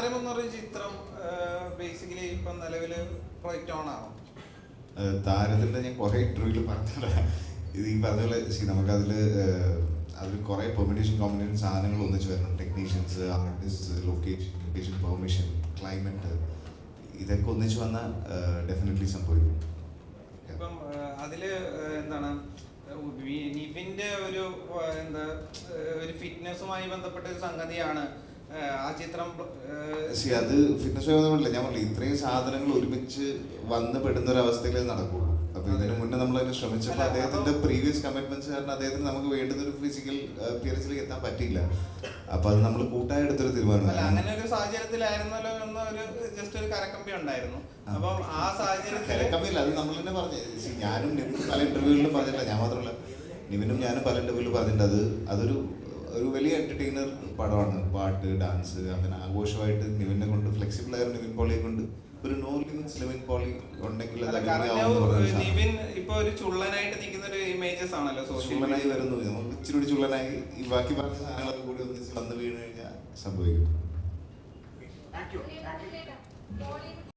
താരം എന്ന് പറയുന്ന ചിത്രം ബേസിക്കലി ഇപ്പം നിലവിൽ പ്രൊജക്റ്റ് ഓൺ ആണോ താരത്തിന്റെ ഞാൻ കുറേ ഇന്റർവ്യൂവിൽ പറഞ്ഞില്ല ഇത് ഈ പറഞ്ഞ പോലെ നമുക്കതിൽ അതിൽ കുറെ പെർമിറ്റേഷൻ കോമ്പിനേഷൻ സാധനങ്ങൾ ഒന്നിച്ച് വരണം. Technicians artist location location permission climate ഇതൊക്കെ ഒന്നിച്ച് വന്നാൽ ഡെഫിനറ്റ്ലി സംഭവിക്കും. ഇപ്പം അതിൽ എന്താണ് നിവിന്റെ ഒരു എന്താ ഒരു ഫിറ്റ്നസുമായി ബന്ധപ്പെട്ട ഒരു സംഗതിയാണ് ആ ചിത്രം സി അത് ഫിറ്റ്നസ് പറഞ്ഞില്ല ഞാൻ പറഞ്ഞു ഇത്രയും സാധനങ്ങൾ ഒരുമിച്ച് വന്ന് പെടുന്ന ഒരു അവസ്ഥയിലേ നടക്കുള്ളൂ. അപ്പൊ ഇതിനു മുന്നേ നമ്മൾ അതിന് ശ്രമിച്ചപ്പോൾ അദ്ദേഹത്തിന്റെ പ്രീവിയസ് കമ്മിറ്റ്മെന്റ്സ് കാരണം അദ്ദേഹത്തിന് നമുക്ക് വേണ്ടുന്ന ഒരു ഫിസിക്കൽ അപ്പിയറൻസിലേക്ക് എത്താൻ പറ്റിയില്ല. അപ്പൊ അത് നമ്മൾ കൂട്ടായി എടുത്തൊരു തീരുമാനമാണ് അങ്ങനെ ഒരു സാഹചര്യത്തിലായിരുന്നല്ലോ എന്ന ഒരു ജസ്റ്റ് ഒരു കരക്കമ്പി ഉണ്ടായിരുന്നു. അപ്പം ആ സാഹചര്യത്തിൽ കരക്കമ്പിയില്ല അത് നമ്മൾ തന്നെ പറഞ്ഞു. ഞാനും പല ഇന്റർവ്യൂകളിലും പറഞ്ഞിട്ടില്ല. ഞാൻ മാത്രമല്ല നിവിനും ഞാനും പല ഇന്റർവ്യൂവിലും പറഞ്ഞിട്ടുണ്ട്. അത് അതൊരു ഒരു വലിയ എന്റർടൈനർ പടമാണ്. പാട്ട് ഡാൻസ് അങ്ങനെ ആഘോഷമായിട്ട് നിവിനെ കൊണ്ട് ഫ്ലെക്സിബിൾ ആയ നിവിൻ പോളിയെ കൊണ്ട് ഒരു നോ ലിമിറ്റ്സ് നിവിൻ പോളി ഉണ്ടെങ്കിൽ. നിവിൻ ഇപ്പൊ ഒരു ചുള്ളനായിട്ട് നിൽക്കുന്ന ഒരു ഇമേജസ് ആണല്ലോ സോഷ്യൽ ചുള്ളനായി വരുന്നു. നമുക്ക് ഇച്ചിരി കൂടി ചുള്ളനായി. ഈ ബാക്കി പറഞ്ഞ സാധനങ്ങളൊക്കെ കൂടി ഒന്നിച്ച് വന്ന് വീണ് കഴിഞ്ഞാൽ സംഭവിക്കും.